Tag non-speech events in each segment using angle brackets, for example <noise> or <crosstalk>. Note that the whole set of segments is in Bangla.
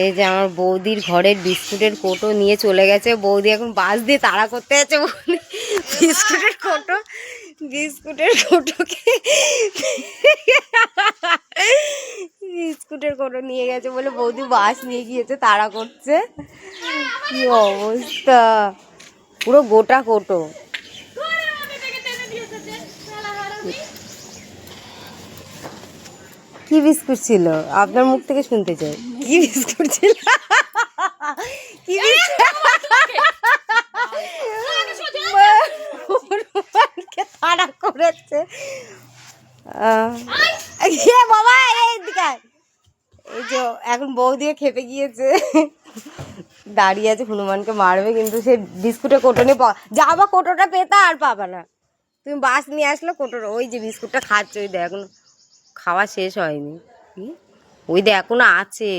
এই যে আমার বৌদির ঘরের বিস্কুটের কোটো নিয়ে চলে গেছে। বৌদি এখন বাস দিয়ে তাড়া করতে যাচ্ছে বিস্কুটের কোটো, বিস্কুটের কোটোকে বিস্কুটের কোটো নিয়ে গেছে বলে বৌদি বাস নিয়ে গিয়েছে, তাড়া করছে। কি অবস্থা? পুরো গোটা কোটো। কি বিস্কুট ছিল? আপনার মুখ থেকে শুনতে চাই। কি বিস্কুট ছিল? কি বিস্কুট? <laughs> তাড়া করেছে। বাবা এই যে এখন বউ দিয়ে খেপে গিয়েছে। দাঁড়িয়ে আছে হনুমানকে মারবে কিন্তু সে বিস্কুটের কোটো নিয়ে যাবা কোটোটা পেতা আর পাবা না। তুমি বাস নিয়ে আসলে কোটোর ওই যে বিস্কুটটা খাচ্ছ ওই দেখ এখন খাওয়া শেষ হয়নি। ওই দে এখনও আছে।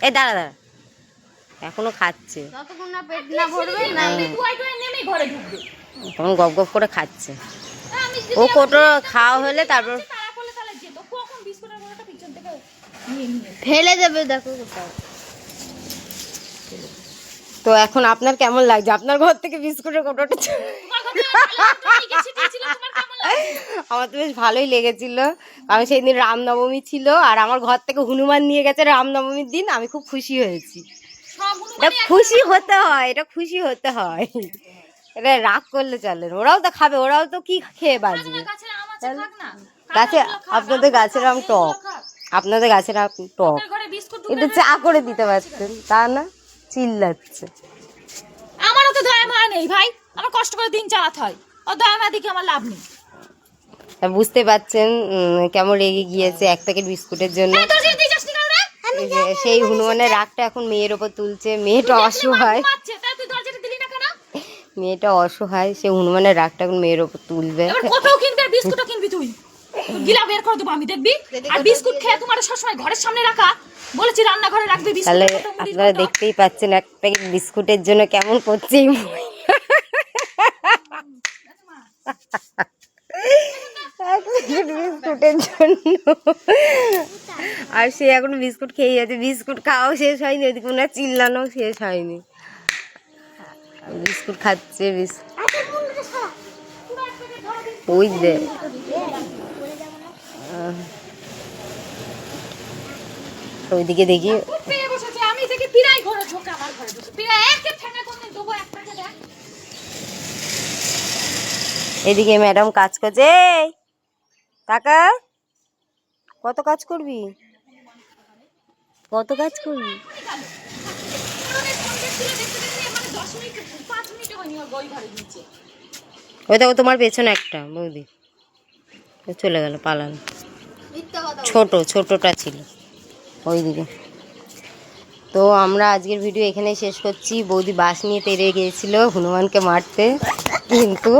এই দাঁড়া দাঁড়া। এখনও খাচ্ছে। ঢুকবে। তখন গপ গপ করে খাচ্ছে। ও কোটো খাওয়া হলে তারপর ফেলে দেবে দেখো কোথাও তো এখন আপনার কেমন লাগছে? আপনার ঘর থেকে বিস্কুটের কোটোটা আমি আমার তো বেশ ভালোই লেগেছিল। কারণ সেই দিন রামনবমী ছিল আর আমার ঘর থেকে হনুমান নিয়ে গেছে রামনবমীর দিন আমি খুব খুশি হয়েছি। এটা খুশি হতে হয় এটা খুশি হতে হয়। এটা রাগ করলে চলে ওরাও তো খাবে ওরাও তো কি খেয়ে বাঁচবে? আম না। গাছে আপনাদের গাছের আম টক। আপনাদের গাছের আম টক। একটু চা করে দিতে পারতেন তা না চিল্লাচ্ছে। আমারও তো দয়া নেই ভাই। আমার কষ্ট করে দিন চালাতে হয়। ও দয়া দেখে আমার লাভ নেই। তা বুঝতে পারছেন উম, কেমন রেগে গিয়েছে এক প্যাকেট বিস্কুটের জন্য। সেই হনুমানের রাগটা এখন মেয়ের ওপর তুলছে মেয়েটা অসহায়। ঘুমাচ্ছে তাই তুই দরজাটা দিলি না কেন? মেয়েটা অসহায় সে হনুমানের রাগটা এখন মেয়ের ওপর তুলবে। কোথাও কিনবি বিস্কুটও কিনবি তুই? গিলা বের করে দেবো আমি দেখবি? আর বিস্কুট খেয়ে তোমার সবসময় ঘরের সামনে রাখা বলেছি রান্নাঘরে রাখবি তাহলে আপনারা দেখতেই পাচ্ছেন এক প্যাকেট বিস্কুটের জন্য কেমন করছে এই মহিলা। এক প্যাকেট বিস্কুটের জন্য। আর সে এখন বিস্কুট খেয়ে যাচ্ছে। বিস্কুট খাওয়াও শেষ হয়নি ওদিকে মনে চিল্লানোও শেষ হয়নি। বিস্কুট খাচ্ছে বিস্কুট ওই দে ওইদিকে দেখ। এদিকে ম্যাডাম কাজ করছে। টাকা কত কাজ করবি? কত কাজ করবি? ওই দেখো তোমার পেছনে একটা বৌদি। ও চলে গেল পালানো। ছোট ছোটটা ছিল। ওইদিকে তো আমরা আজকের ভিডিও এখানেই শেষ করছি। বৌদি বাস নিয়ে তেরে গিয়েছিল হনুমানকে মারতে কিন্তু